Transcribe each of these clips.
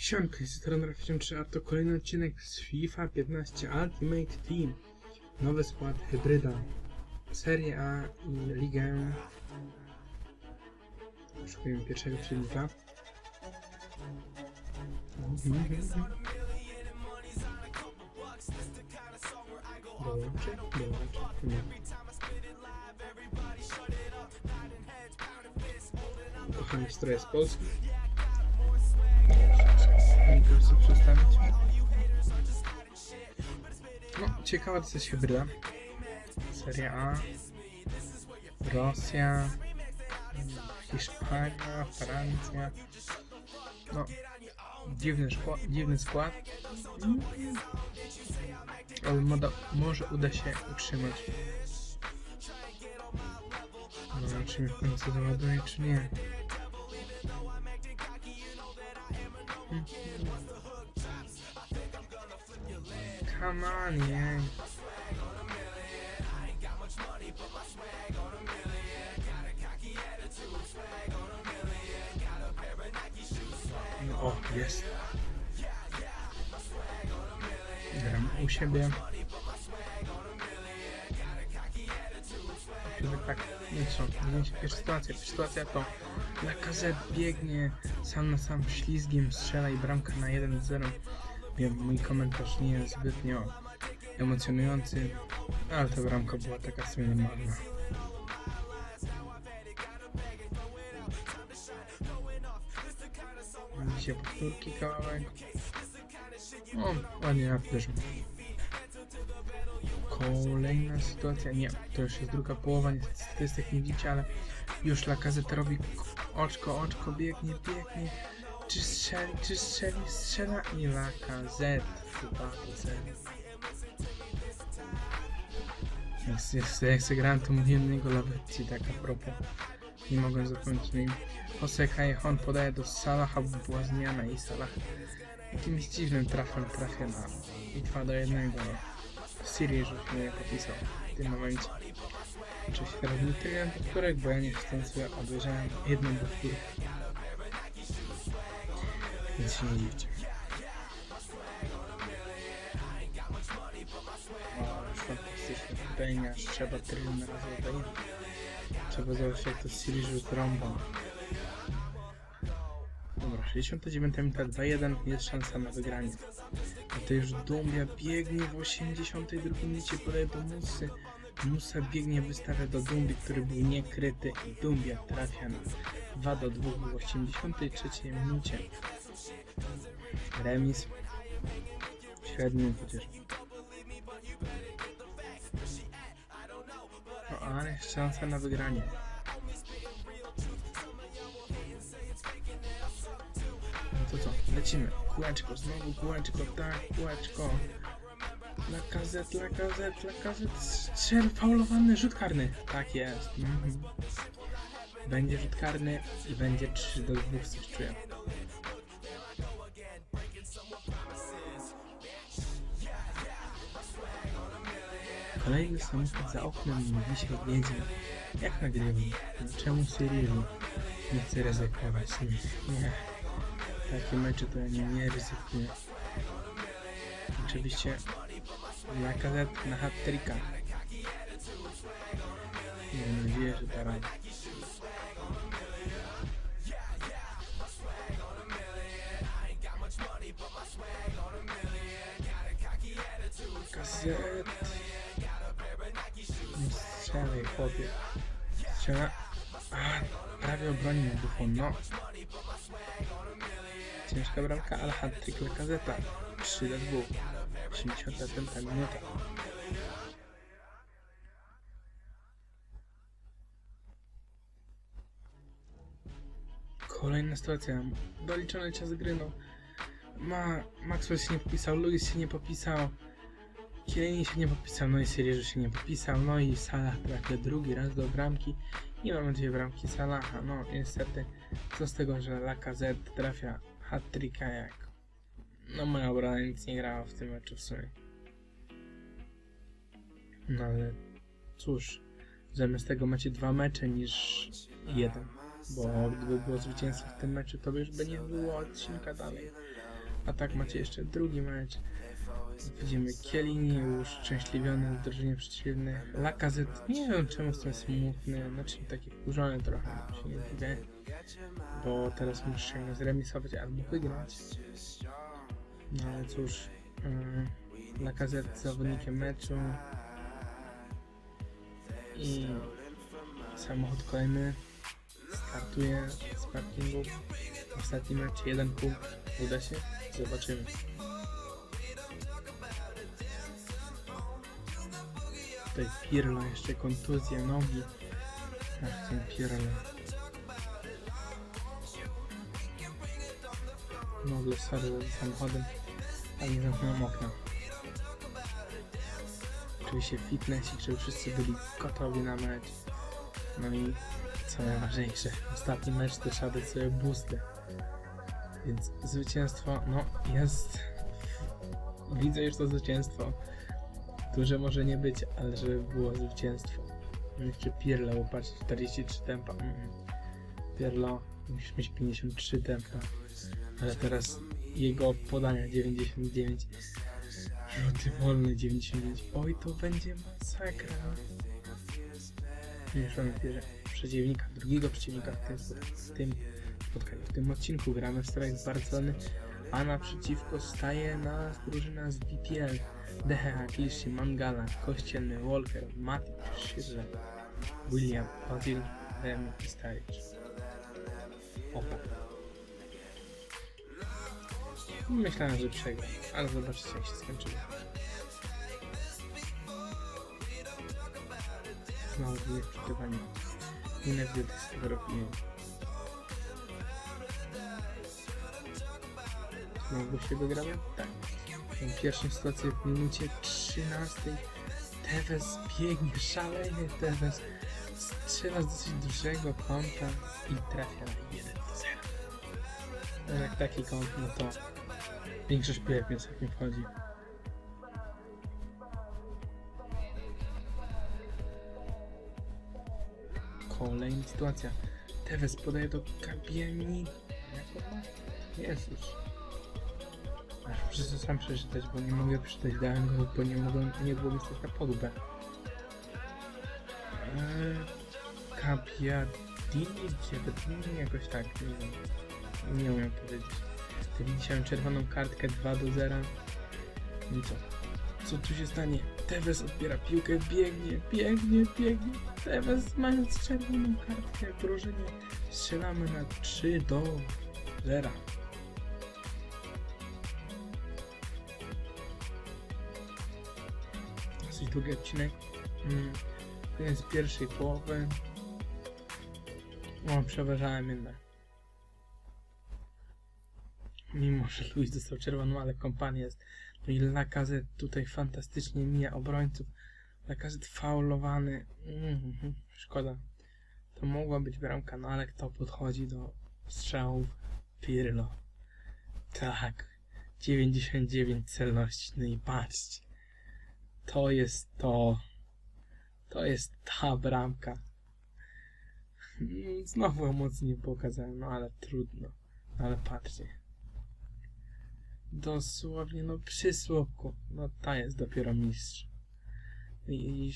Siemka, jest strona 53, a to kolejny odcinek z FIFA 15 Ultimate Team. Nowy skład hybryda. Serie A i Ligę. Szukujemy pierwszego przeciwnika. Dołączy? Kochani stroje z Polski. Proszę przestawić. No, ciekawa to jest hybryda. Seria A. Rosja. Hiszpania, Francja. No, dziwny, dziwny skład. Ale moda, może uda się utrzymać. No, zobaczymy w końcu załaduje, czy nie. Come on, yeah. No, o, jest. Gram u siebie. Tak, nie co, zdjęcie pierwsza sytuacja. Pierwsza sytuacja to Lacazette biegnie sam na sam ślizgiem, strzela i bramka na 1-0. Wiem, mój komentarz nie jest zbytnio emocjonujący, ale ta bramka była taka w sumie normalna. Dzisiaj powtórki kawałek. O, ładnie na wderzył. Kolejna sytuacja, nie, to już jest druga połowa, niestety statystyk nie widzicie, ale już Lacazette robi oczko, oczko, biegnie, biegnie. Czy strzeli, czy strzeli, strzela i Lacazette chyba to cel. Jak, jak, sobie grałem, to mówiłem niego Lavetti, tak a propos. Nie mogłem zapomnieć nim. Jose Callejon podaje do Salaha, by była zmiana i Salah jakimś dziwnym trafem trafia na bitwa do jednego. Siri już mnie nie popisał w tym momencie. Oczywiście teraz nie tyle powtórek, bo ja nie chcę sobie obejrzałem jedną powtórkę. Więc się nie dziwcie. O, fantastyczne podania, trzeba razy oddaje. Trzeba zobaczyć jak to Siri rzut rąbą. Dobra, 69 minuta 2-1 jest szansa na wygranie. A to już Dumbia biegnie w 82 minucie podaje do Musy. Musa biegnie, wystawia do Dumbi, który był niekryty i Dumbia trafia na 2 do 2 w 83 minucie. Remis. Średni chociaż. No ale szansa na wygranie. No to co, lecimy. Kółeczko, znowu kółeczko, tak, kółeczko. Lakazet, lakazet, lakazet, strzel, faulowany, rzut karny. Tak jest. Mhm. Będzie rzut karny i będzie 3 do 2, coś czuję. Kolejny samochód za oknem dzisiaj jedzie. Jak nagrywam? Czemu Cyrilu nie chce ryzykować? Nie. nie. Takie mecze to ja nie, nie ryzykuję. Oczywiście Lacazette na hat-tricka. Mam nadzieję, że da radę. Strzelaj, chłopie. Strzela. Prawie obronił Buffon, no. Ciężka bramka, ale hat-trick Lacazeta. 3 do 2. 85 minuta. Kolejna sytuacja. Doliczony czas gry, no. Ma, Maxwell się nie popisał, Luis się nie popisał, Kielini się nie popisał, no i Sirieży się nie popisał, no i Salah trafia drugi raz do bramki. Nie mamy dwie bramki Salaha, no niestety. Co z tego, że Lacazette trafia hat-tricka jak... No moja obrona nic nie grała w tym meczu w sumie. No ale cóż, zamiast tego macie dwa mecze niż jeden. Bo gdyby było zwycięstwo w tym meczu, to by już by nie było odcinka dalej. A tak macie jeszcze drugi mecz. Widzimy Kielini już szczęśliwiony w drużynie przeciwnej. Lacazette, nie wiem czemu jestem smutny, znaczy taki wkurzony trochę, się nie dziwię. Bo teraz muszę go zremisować albo wygrać. No ale cóż, yy, Lacazette zawodnikiem meczu. I samochód kolejny startuje z parkingu. Ostatni mecz, jeden punkt. Uda się? Zobaczymy. Tutaj Pirlo, jeszcze kontuzja nogi. Ach, ten Pirlo. Nagle sorry za samochodem, ale nie zamknąłem okna. Oczywiście fitnessik, żeby wszyscy byli gotowi na mecz. No i co najważniejsze, ostatni mecz trzeba dać sobie boosty. Więc zwycięstwo, no jest. Widzę już to zwycięstwo. Duże może nie być, ale żeby było zwycięstwo. Jeszcze Pirlo, bo patrz, 43 tempa. Mm. Pirlo, musisz mieć 53 tempa. Ale teraz jego podania 99. Rzuty wolne 99. Oj, to będzie masakra. Mieszamy bierze przeciwnika, drugiego przeciwnika w tym, w tym spotkaniu. W tym odcinku gramy w strajk Barcelony, a naprzeciwko staje nas drużyna z BPL. Deha, Kliszy, Mangala, Kościelny, Walker, Matic, Schirle, William, Bazil, Dem i Staric. Opa. Myślałem, że przegram, ale zobaczcie jak się skończyło. Znowu dwie wczytywanie. Inne dwie tych Znowu się wygramy? Tak. Pierwszą sytuację w minucie 13 Tevez biegnie, szaleje Tevez strzela z dosyć dużego kąta i trafia na 1 do 0. A jak taki kąt, no to większość piłek nie wchodzi. Kolejna sytuacja. Tevez podaje do Kabiemi. Jak on? Jezus. Muszę sam przeczytać, bo nie mogę przeczytać. Dałem go, bo nie mogłem, nie było mi stać na podłbę. Eee, Kabiadini, Giabedini, jakoś tak, nie wiem. Nie umiem powiedzieć. Ty widziałem czerwoną kartkę 2 do 0. I co? Co tu się stanie? Tevez odbiera piłkę, biegnie, biegnie, biegnie. Tevez mając czerwoną kartkę w drużynie strzelamy na 3 do 0. Długi odcinek. Mm. Koniec pierwszej połowy. O, przeważałem jednak. Mimo, że Luis dostał czerwoną, ale kompania jest. No i Lacazette tutaj fantastycznie mija obrońców. Lacazette faulowany. Mhm, szkoda. To mogła być bramka, no ale kto podchodzi do strzałów? Pirlo. Tak. 99 celności. No i patrzcie. To jest to. To jest ta bramka. Mm, Znowu emocji nie pokazałem, no ale trudno. No ale patrzcie. Dosłownie, no przysłowku. No ta jest dopiero mistrz. I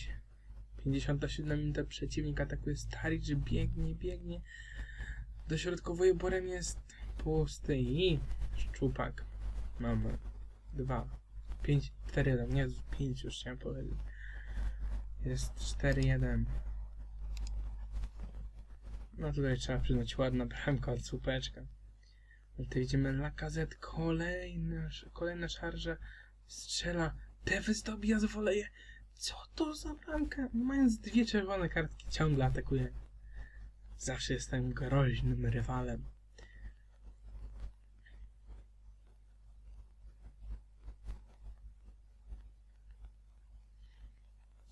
57 minuta przeciwnik atakuje Staric, że biegnie, biegnie. Dośrodkowuje oborem jest pusty i szczupak. Mamy dwa, pięć, cztery, jeden, nie, pięć już chciałem powiedzieć. Jest 4-1. No tutaj trzeba przyznać ładna bramka od słupeczka. No to idziemy Lacazette, kolejna, kolejna szarża, strzela, Tevez dobija z woleje. Co to za bramka? No, Mając dwie czerwone kartki ciągle atakuje. Zawsze jestem groźnym rywalem.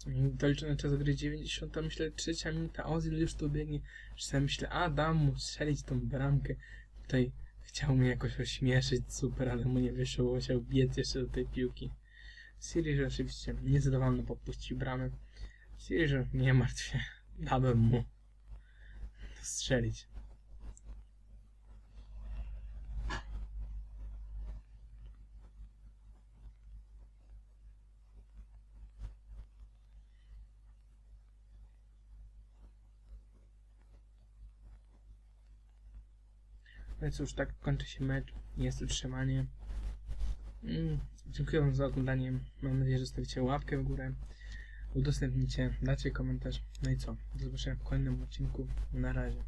Doliczony czas gry 90, myślę trzecia minuta, Ozil już tu biegnie. Czasem myślę, a dam mu strzelić tą bramkę. Tutaj chciał mnie jakoś ośmieszyć, super, ale mu nie wyszło, musiał biec jeszcze do tej piłki. Siri oczywiście niezadowolony popuścił bramę. Siri nie martw się, dałem mu strzelić. No i cóż, tak kończy się mecz. Jest utrzymanie. Mm, dziękuję wam za oglądanie. Mam nadzieję, że zostawicie łapkę w górę. Udostępnicie, dacie komentarz. No i co? Do zobaczenia w kolejnym odcinku. Na razie.